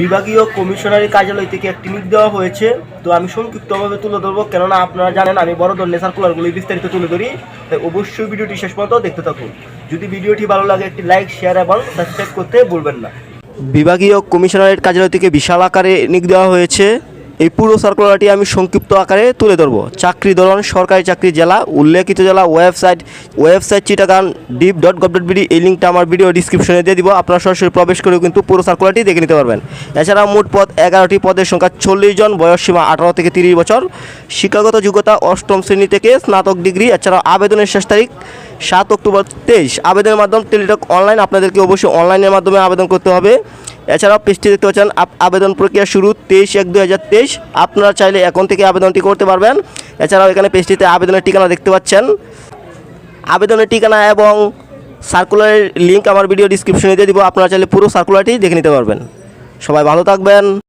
বিভাগীয় কমিশনারের কার্যালয় থেকে একটি নিক দেওয়া হয়েছে। তো আমি সংক্ষিপ্তভাবে তুলে ধরবো, কেননা আপনারা জানেন আমি বড় ধরনের সার্কুলারগুলি বিস্তারিত তুলে ধরি। তাই অবশ্যই ভিডিওটি শেষ পর্যন্ত দেখতে থাকুন। যদি ভিডিওটি ভালো লাগে, একটি লাইক, শেয়ার এবং সাবস্ক্রাইব করতে ভুলবেন না। বিভাগীয় কমিশনারের কার্যালয় থেকে বিশাল আকারে নিক দেওয়া হয়েছে। এই পুরো সার্কুলারটি আমি সংক্ষিপ্ত আকারে তুলে ধরবো। চাকরি ধরন, সরকারি চাকরি জেলা, উল্লেখিত জেলা website website Chittagong deep dot gov dot BD এই লিঙ্কটা আমার ভিডিও ডিসক্রিপশনে দিয়ে দিব। আপনারা সরাসরি প্রবেশ করেও কিন্তু পুরো সার্কুলারটি দেখে নিতে পারবেন। এছাড়া মোট পদ এগারোটি, পদের সংখ্যা চল্লিশ জন, বয়স সীমা আঠারো থেকে তিরিশ বছর। শিক্ষাগত যোগ্যতা অষ্টম শ্রেণি থেকে স্নাতক ডিগ্রি এছাড়া আবেদনের শেষ তারিখ সাত অক্টোবর তেইশ। আবেদনের মাধ্যম টেলিটক অনলাইন আপনাদেরকে অবশ্যই অনলাইনের মাধ্যমে আবেদন করতে হবে। এছাড়াও পেজটি দেখতে পাচ্ছেন আবেদন প্রক্রিয়া শুরু তেইশ এক তেইশ। আপনারা চাইলে এখন থেকে আবেদনটি করতে পারবেন। এছাড়াও এখানে পেজটিতে আবেদনের ঠিকানা দেখতে পাচ্ছেন। আবেদনের ঠিকানা এবং সার্কুলারের লিঙ্ক আমার ভিডিও ডিসক্রিপশনে দিয়ে দিব। আপনারা চাইলে পুরো সার্কুলারটি দেখে নিতে পারবেন। সবাই ভালো থাকবেন।